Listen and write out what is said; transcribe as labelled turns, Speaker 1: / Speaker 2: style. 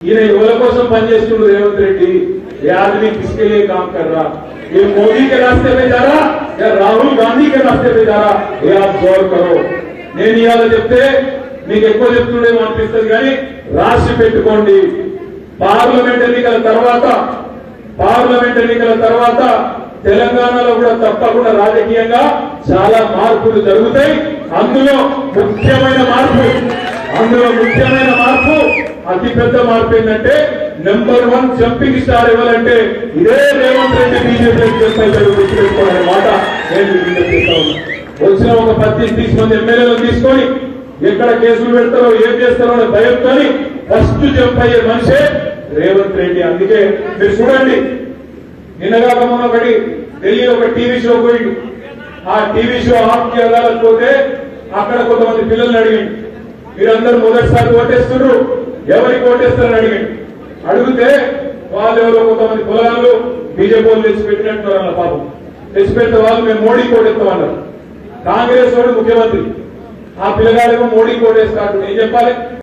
Speaker 1: ఈయన ఎవరి కోసం పనిచేస్తుండ్రు రేవంత్ రెడ్డి ये आदमी किसके लिए काम कर रहा ये मोदी के रास्ते में जा रहा या రాహుల్ గాంధీ के रास्ते में जा रहा ये आप गौर करो నేను ఇవాళ చెప్తే మీకు ఎక్కువ చెప్తుండేమో అనిపిస్తుంది కానీ రాసి పెట్టుకోండి పార్లమెంట్ ఎన్నికల తర్వాత పార్లమెంట్ ఎన్నికల తర్వాత తెలంగాణలో కూడా తప్పకుండా రాజకీయంగా చాలా మార్పులు జరుగుతాయి అందులో ముఖ్యమైన మార్పు అందులో ముఖ్యమైన మార్పు అతిపెద్ద మార్పు ఏంటంటే నెంబర్ వన్ జంపింగ్ స్టార్ ఇవ్వాలంటే ఇదే రేవంత్ రెడ్డి బీజేపీ చేస్తాడు గుర్తుపెట్టుకోవాలనే మాట నేను వచ్చిన ఒక పద్దెనిమిది తీసి మంది ఎమ్మెల్యేలు తీసుకొని ఎక్కడ కేసులు పెడతారో ఏం చేస్తారో అనే భయంతో ఫస్ట్ జంప్ అయ్యే మనిషే రేవంత్ రెడ్డి. అందుకే మీరు చూడండి నిన్నగాక మొన్న ఒకటి ఢిల్లీ ఒక టీవీ షో పోయిండు. ఆ టీవీ షో ఆఫ్ చేయాలకపోతే అక్కడ కొంతమంది పిల్లల్ని అడిగిండు. మీరందరూ మొదటిసారి ఓటేస్తున్నారు. ఎవరికి ఓటేస్తారని అడిగిండు. అడిగితే వాళ్ళు ఎవరో కొంతమంది కులాలు బీజేపీ వాళ్ళు తెచ్చి పెట్టినట్టున్నారు అన్న పాపం. తెచ్చి పెడితే వాళ్ళు మేము మోడీ కోటేస్తామన్నారు కాంగ్రెస్ వాడు ముఖ్యమంత్రి. ఆ పిల్లగాడేమో మోడీ కోటేస్తాడు ఏం చెప్పాలి.